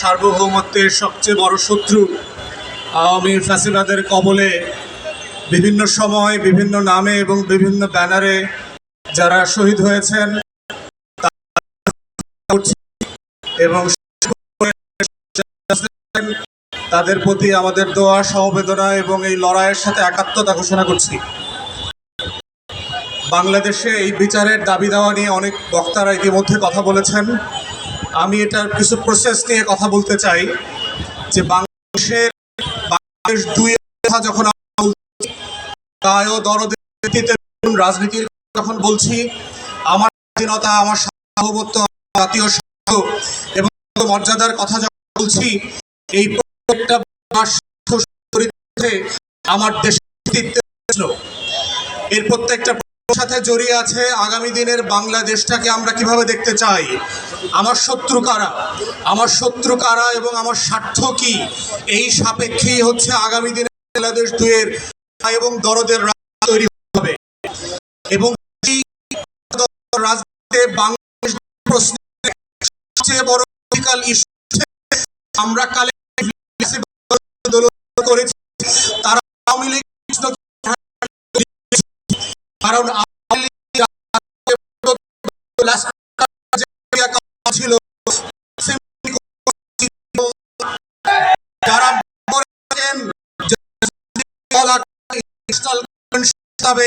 সার্বভৌমত্বের সবচেয়ে বড় শত্রু আওয়ামী ফ্যাসিবাদের কবলে বিভিন্ন সময়, বিভিন্ন নামে এবং বিভিন্ন ব্যানারে যারা শহীদ হয়েছেন, এবং তাদের প্রতি আমাদের দোয়া, সমবেদনা এবং এই লড়াইয়ের সাথে একাত্মতা ঘোষণা করছি। বাংলাদেশে এই বিচারের দাবি দেওয়া নিয়ে অনেক বক্তারা ইতিমধ্যে কথা বলেছেন। আমি এটার কিছু প্রসেস নিয়ে কথা বলতে চাই যে বাংলাদেশের বাংলাদেশ দুই কথা যখন আমরা বলছি, দায় ও দরদের রাজনীতির যখন বলছি আমার স্বাধীনতা আমার সার্বভৌমত্ব জাতীয় স্বার্থ এবং মর্যাদার কথা যখন বলছি এই প্রত্যেকটা আমার দেশের এর প্রত্যেকটা সাথে জড়িয়ে আছে আগামী দিনের বাংলাদেশটাকে আমরা কীভাবে দেখতে চাই? আমার শত্রু কারা? আমার শত্রু কারা এবং আমার স্বার্থ কি? এই সাপেক্ষেই হচ্ছে আগামী দিনে বাংলাদেশ দুয়ের এবং দরদের তৈরি হবে। এবং বাংলাদেশ প্রশ্নে সবচেয়ে বড় issue হচ্ছে আমরা কালে করেছি, তারা আওয়ামী লীগ কারণ হবে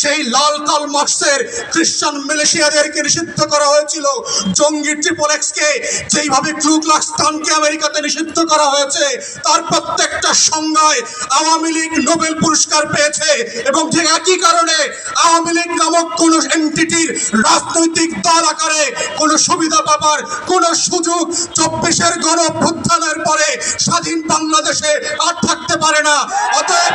সেই লাল কাল মার্কসের খ্রিস্টান মিলিশিয়াদেরকে নিষিদ্ধ করা হয়েছিল। জঙ্গি ট্রিপল এক্সকে যেইভাবে ক্লুকলাক্সতানকে আমেরিকাতে নিষিদ্ধ করা হয়েছে, তার প্রত্যেকটা সংজ্ঞায় আওয়ামী লীগ নোবেল পুরস্কার পেয়েছে এবং ঠিক একই কারণে আওয়ামী লীগ নামক কোন এন্টিটির রাজনৈতিক দল আকারে কোন সুবিধা পাবার কোন সুযোগ চব্বিশের গণ অভ্যুত্থানের পরে স্বাধীন বাংলাদেশে আর থাকতে পারে না। অতএব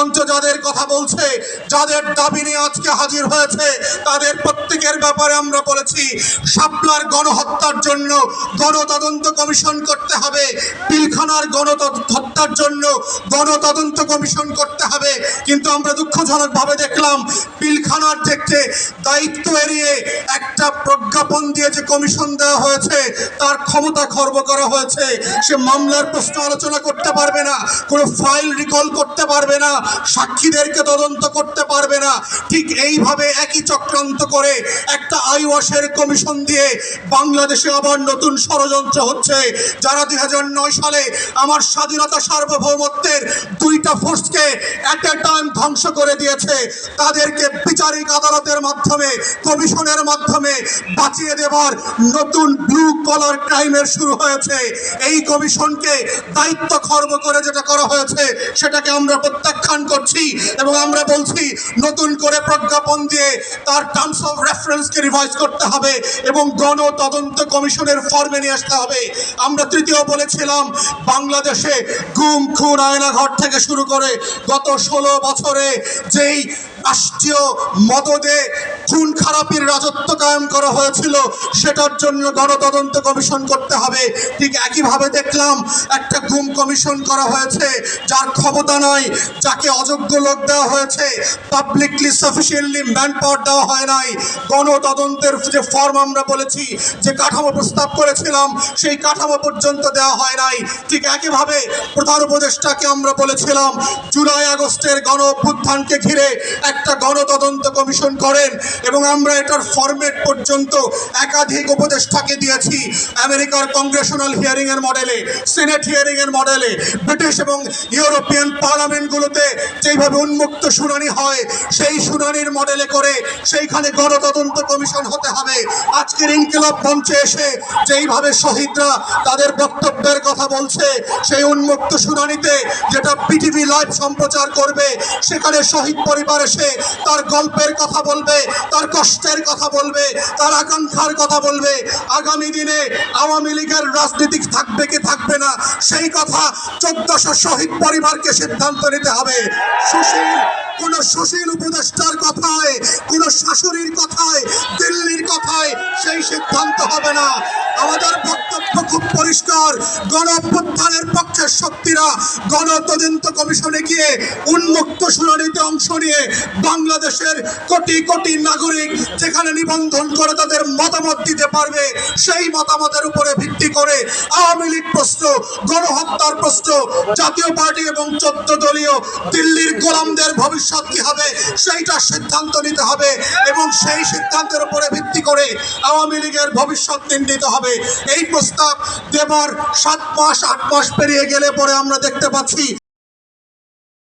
মঞ্চ যাদের কথা বলছে, যাদের দাবি নিয়ে আজকে হাজির হয়েছে, তাদের প্রত্যেকের ব্যাপারে আমরা বলেছি, শাপলার গণহত্যার জন্য গণতদন্ত কমিশন করতে হবে, পিলখানার গণ হত্যার জন্য গণতদন্ত কমিশন করতে হবে। কিন্তু আমরা দুঃখজনকভাবে দেখলাম, পিলখানার দেখতে দায়িত্ব এড়িয়ে একটা প্রজ্ঞাপন দিয়ে যে কমিশন দেওয়া হয়েছে, তার ক্ষমতা খর্ব করা হয়েছে। সে মামলার প্রশ্ন আলোচনা করতে পারবে না, কোনো ফাইল রিকল করতে পারবে না সাক্ষীদেরকে তদন্ত করতে পারবে না। ঠিক এইভাবে একই চক্রান্ত করে একটা আইওয়াশের কমিশন দিয়ে বাংলাদেশে আবার নতুন ষড়যন্ত্র হচ্ছে, যারা দুই হাজার নয় সালে আমার স্বাধীনতা সার্বভৌমত্বের দুইটা ফোর্সকে অ্যাট এ টাইম ধ্বংস করে দিয়েছে, তাদেরকে বিচারিক আদালতের মাধ্যমে, কমিশনের মাধ্যমে বাঁচিয়ে দেবার নতুন ব্লু কলার ক্রাইমের শুরু হয়েছে। এই কমিশনকে দায়িত্ব খর্ব করে যেটা করা হয়েছে, সেটাকে আমরা প্রত্যাখ্যান করছি এবং আমরা বলছি, নতুন করে প্রজ্ঞাপন দিয়ে তার টার্মস অফ রেফারেন্সকে রিভাইজ করতে হবে এবং গণ তদন্ত কমিশনের ফর্মে নিয়ে আসতে হবে। আমরা তৃতীয় বলেছিলাম, বাংলাদেশে গুম, খুন আয়নাঘর থেকে শুরু করে গত ষোলো বছরে যেই রাষ্ট্রীয় মদদে খুন খারাপির রাজত্ব কায়েম করা হয়েছিল, সেটার জন্য গণতদন্ত কমিশন করতে হবে। ঠিক একইভাবে দেখলাম, একটা গুম কমিশন করা হয়েছে, যার ক্ষমতা নয় যাকে অযোগ্য লোক দেওয়া হয়েছে পাবলিকলি সাফিসিয়েন্টলি ম্যান পাওয়ার দেওয়া হয় নাই। গণতদন্তের যে ফর্ম আমরা বলেছি, যে কাঠামো প্রস্তাব করেছিলাম, সেই কাঠামো পর্যন্ত দেওয়া হয় নাই। ঠিক একইভাবে প্রধান উপদেষ্টাকে আমরা বলেছিলাম, জুলাই আগস্টের গণ অভ্যুত্থানকে ঘিরে একটা গণতদন্ত কমিশন করেন এবং আমরা এটার ফরম্যাট পর্যন্ত একাধিক উপদেষ্টাকে দিয়েছি। আমেরিকার কংগ্রেশনাল হিয়ারিং এর মডেলে সিনেট হিয়ারিং এর মডেলে ব্রিটিশ এবং ইউরোপিয়ান পার্লামেন্টগুলোতে যেইভাবে উন্মুক্ত শুনানি হয়, সেই শুনানির মডেলে করে সেইখানে গণতদন্ত কমিশন হতে হবে। আজকের ইনকিলাব মঞ্চে এসে যেইভাবে শহীদরা তাদের বক্তব্যের কথা বলছে, সেই উন্মুক্ত শুনানিতে যেটা পিটিভি লাইভ সম্প্রচার করবে, সেখানে শহীদ পরিবার এসে তার গল্পের কথা বলবে তার কষ্টের কথা বলবে, তার আকাঙ্ক্ষার কথা বলবে। আগামী দিনে আওয়ামী লীগের রাজনীতিক থাকবে কি থাকবে না, সেই কথা চোদ্দশো শহীদ পরিবারকে সিদ্ধান্ত নিতে হবে। সুশীল, কোন সুশীল উপদেষ্টার কথায়, কোন শাশুড়ির কথায়, দিল্লির কথায় সেই সিদ্ধান্ত হবে না। আমাদের বক্তব্য খুব পরিষ্কার। গণ অভ্যুত্থানের পক্ষের শক্তিরা গণ তদন্ত কমিশনে গিয়ে উন্মুক্ত শুনানিতে অংশ নিয়ে বাংলাদেশের কোটি কোটি নাগরিক যেখানে নিবন্ধন করে তাদের মতামত দিতে পারবে, সেই মতামতের উপরে ভিত্তি করে আওয়ামী লীগ প্রশ্ন, গণহত্যার প্রশ্ন, জাতীয় পার্টি এবং চোদ্দ দলীয় দিল্লির গোলামদের ভবিষ্যৎ কি হবে, সেইটা সিদ্ধান্ত নিতে হবে এবং সেই সিদ্ধান্তের উপরে ভিত্তি করে আওয়ামী লীগের ভবিষ্যৎ নির্ণীত হবে এই প্রস্তাব দেবার সাত মাস আট মাস পেরিয়ে গেলে পরে আমরা দেখতে পাচ্ছি